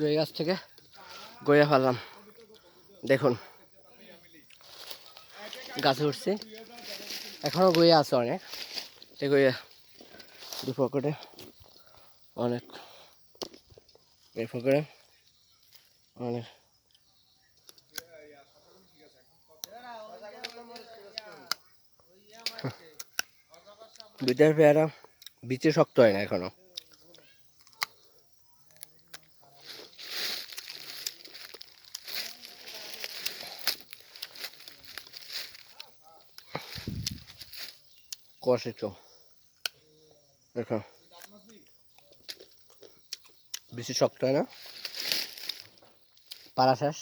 গই গাছ থেকে গইয়া ফেললাম। দেখুন, গাছে উঠছে। এখনও গইয়া আছে অনেক। সে গইয়া দু পকেটে অনেক, এই পকেটে অনেক। দুইটার পেয়ারা বিচে শক্ত হয় না এখনও। কষিত দেখো বেশি শক্ত হয় না পাড়া শেষ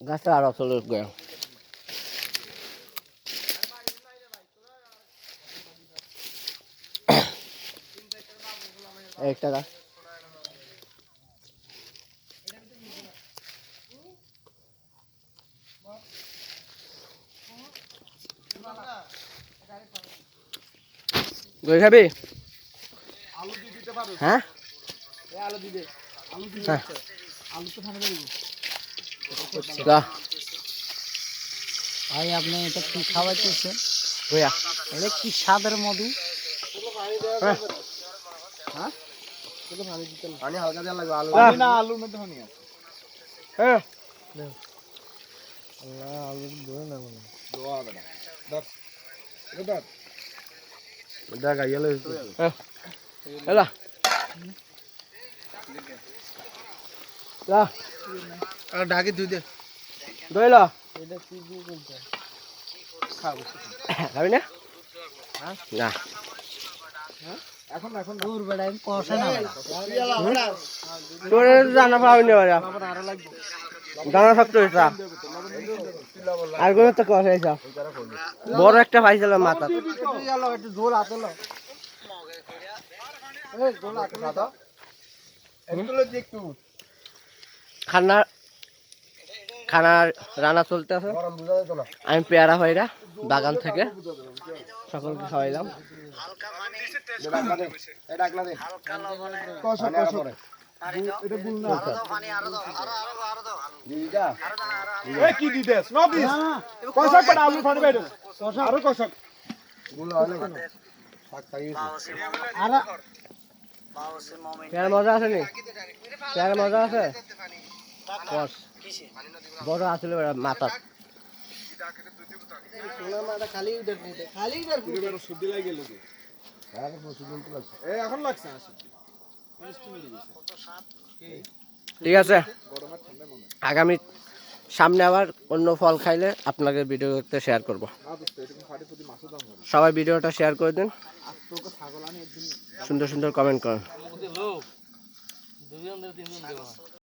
গাছটা আরও চলে গয়া একটা গাছ গই খাবি? আলু দিয়ে দিতে পারো। হ্যাঁ? এ আলু দিবে। আলু হ্যাঁ। দেবো যা। ভাই আপনি এটা কি খাওয়াইতেছেন? গয়া এটা কি স্বাদের মধু? হ্যাঁ। পানি হালকা দেওয়া লাগবে আলু না আলুর মধ্যে পানি আছে। হ্যাঁ। আলু ধরে না মনে দোয়া এটা ধর। দেখ আইয়ালে এলা ঢাকি দুই দে দইল খাবি না না এখন এখন দূর বেড়ায় কষে না। তোর জানা পাবি না আরও লাগবে দানা শক্ত আর কোনো তো কথা বড় একটা মাথা। খানা খানার রান্না চলতে আছে আমি পেয়ারা হইরা বাগান থেকে। সকলকে খাওয়াইলাম। এটা গুল না। দিদা এই কি দিতেস নো দিস। কষা পড়া আলু ফাড়ে বাইরে কষা আরও কষা গুল হলে শাক খাইছি আর। পেয়ারা মজা আছে নি? পেয়ারা মজা আছে? কস বড় আসলে মাথা পুরো সুদ্ধি লাগে গেল কি হ্যাঁ এখন লাগছে ঠিক আছে। আগামী সামনে আবার অন্য ফল খাইলে আপনাদের ভিডিওতে শেয়ার করব। সবাই ভিডিওটা শেয়ার করে দিন। সুন্দর সুন্দর কমেন্ট করেন।